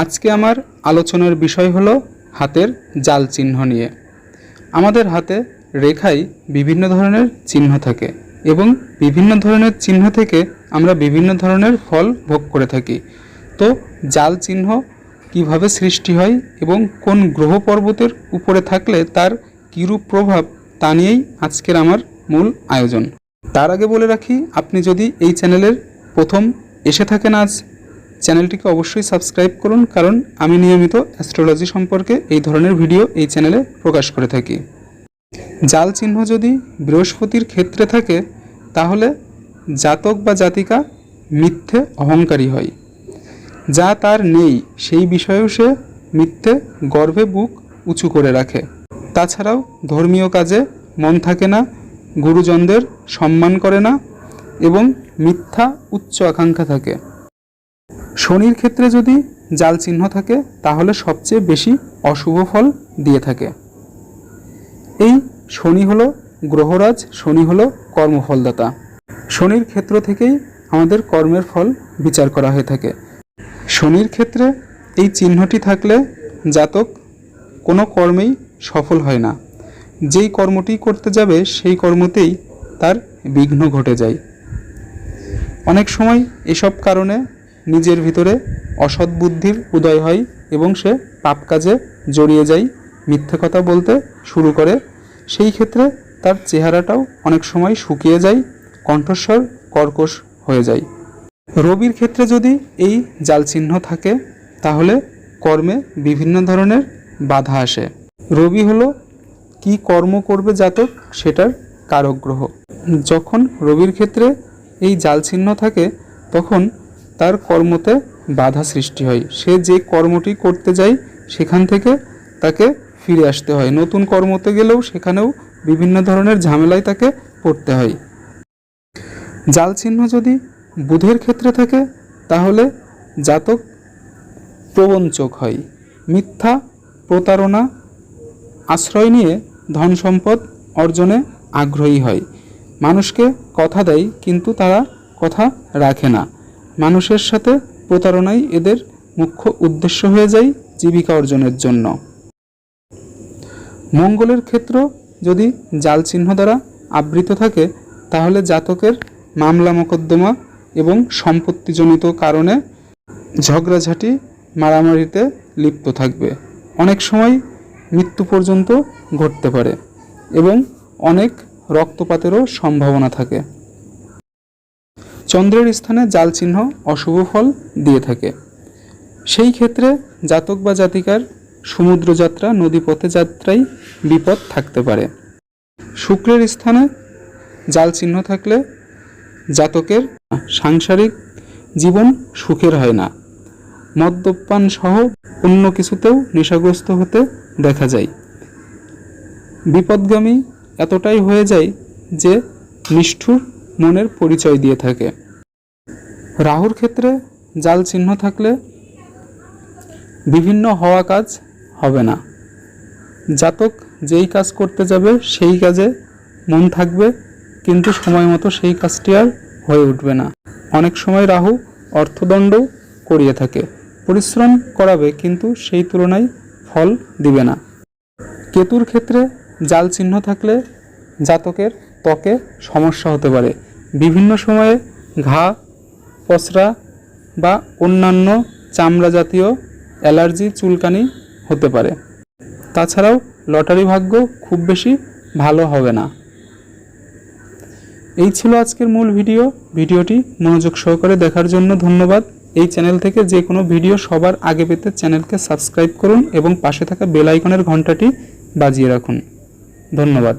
আজকে আমার আলোচনার বিষয় হলো হাতের জাল চিহ্ন নিয়ে। আমাদের হাতে রেখায় বিভিন্ন ধরনের চিহ্ন থাকে এবং বিভিন্ন ধরনের চিহ্ন থেকে আমরা বিভিন্ন ধরনের ফল ভোগ করে থাকি। তো জাল চিহ্ন কীভাবে সৃষ্টি হয় এবং কোন গ্রহ পর্বতের উপরে থাকলে তার কীরূপ প্রভাব তা নিয়েই আজকের আমার মূল আয়োজন। তার আগে বলে রাখি, আপনি যদি এই চ্যানেলের প্রথম এসে থাকেন আজ চ্যানেলটিকে অবশ্যই সাবস্ক্রাইব করুন, কারণ আমি নিয়মিত অ্যাস্ট্রোলজি সম্পর্কে এই ধরনের ভিডিও এই চ্যানেলে প্রকাশ করে থাকি। জাল চিহ্ন যদি বৃহস্পতির ক্ষেত্রে থাকে, তাহলে জাতক বা জাতিকা মিথ্যে অহংকারী হয়। যা তার নেই, সেই বিষয়েও সে মিথ্যে গর্ভে বুক উঁচু করে রাখে। তাছাড়াও ধর্মীয় কাজে মন থাকে না, গুরুজনদের সম্মান করে না, এবং মিথ্যা উচ্চ আকাঙ্ক্ষা থাকে। শনির ক্ষেত্রে যদি জাল চিহ্ন থাকে, তাহলে সবচেয়ে বেশি অশুভ ফল দিয়ে থাকে। এই শনি হলো গ্রহরাজ, শনি হলো কর্মফলদাতা। শনির ক্ষেত্র থেকেই আমাদের কর্মের ফল বিচার করা হয়ে থাকে। শনির ক্ষেত্রে এই চিহ্নটি থাকলে জাতক কোনো কর্মেই সফল হয় না। যেই কর্মটি করতে যাবে, সেই কর্মতেই তার বিঘ্ন ঘটে যায়। অনেক সময় এসব কারণে নিজের ভিতরে অসৎ বুদ্ধির উদয় হয় এবং সে পাপ কাজে জড়িয়ে যায়। মিথ্যে কথা বলতে শুরু করে। সেই ক্ষেত্রে তার চেহারাটাও অনেক সময় শুকিয়ে যায়, কণ্ঠস্বর কর্কশ হয়ে যায়। রবির ক্ষেত্রে যদি এই জাল চিহ্ন থাকে, তাহলে কর্মে বিভিন্ন ধরনের বাধা আসে। রবি হলো কি কর্ম করবে জাতক সেটার কারক গ্রহ যখন রবির ক্ষেত্রে এই জাল চিহ্ন থাকে, তখন তার কর্মতে বাধা সৃষ্টি হয়। সে যে কর্মটি করতে যায়, সেখান থেকে তাকে ফিরে আসতে হয়। নতুন কর্মতে গেলেও সেখানেও বিভিন্ন ধরনের ঝামেলায় তাকে পড়তে হয়। জাল চিহ্ন যদি বুধের ক্ষেত্রে থাকে, তাহলে জাতক প্রবঞ্চক হয়। মিথ্যা প্রতারণা আশ্রয় নিয়ে ধন সম্পদ অর্জনে আগ্রহী হয়। মানুষকে কথা দেয়, কিন্তু তারা কথা রাখে না। মানুষের সাথে প্রতারণাই এদের মুখ্য উদ্দেশ্য হয়ে যায় জীবিকা অর্জনের জন্য। মঙ্গলের ক্ষেত্র যদি জাল চিহ্ন দ্বারা আবৃত থাকে, তাহলে জাতকের মামলা মোকদ্দমা এবং সম্পত্তিজনিত কারণে ঝগড়াঝাটি মারামারিতে লিপ্ত থাকবে। অনেক সময় মৃত্যু পর্যন্ত ঘটতে পারে এবং অনেক রক্তপাতেরও সম্ভাবনা থাকে। চন্দ্রের স্থানে জাল চিহ্ন অশুভ ফল দিয়ে থাকে। সেই ক্ষেত্রে জাতক বা জাতিকার সমুদ্রযাত্রা নদীপথে যাত্রায় বিপদ থাকতে পারে। শুক্রের স্থানে জাল চিহ্ন থাকলে জাতকের সাংসারিক জীবন সুখের হয় না। মদ্যপান সহ অন্য কিছুতেও নেশাগ্রস্ত হতে দেখা যায়। বিপদগামী এতটাই হয়ে যায় যে নিষ্ঠুর মনের পরিচয় দিয়ে থাকে। রাহুর ক্ষেত্রে জাল চিহ্ন থাকলে বিভিন্ন হওয়া কাজ হবে না। জাতক যেই কাজ করতে যাবে, সেই কাজে মন থাকবে, কিন্তু সময় মতো সেই কাজটি আর হয়ে উঠবে না। অনেক সময় রাহু অর্থদণ্ডও করিয়ে থাকে। পরিশ্রম করাবে, কিন্তু সেই তুলনায় ফল দিবে না। কেতুর ক্ষেত্রে জাল চিহ্ন থাকলে জাতকের ত্বকে সমস্যা হতে পারে। বিভিন্ন সময়ে ঘা, পসরা বা অন্যান্য চামড়া জাতীয় অ্যালার্জি চুলকানি হতে পারে। তাছাড়াও লটারি ভাগ্য খুব বেশি ভালো হবে না। এই ছিল আজকের মূল ভিডিও। ভিডিওটি মনোযোগ সহকারে দেখার জন্য ধন্যবাদ। এই চ্যানেল থেকে যে কোনো ভিডিও সবার আগে পেতে চ্যানেলকে সাবস্ক্রাইব করুন এবং পাশে থাকা বেল আইকনের ঘন্টাটি বাজিয়ে রাখুন। ধন্যবাদ।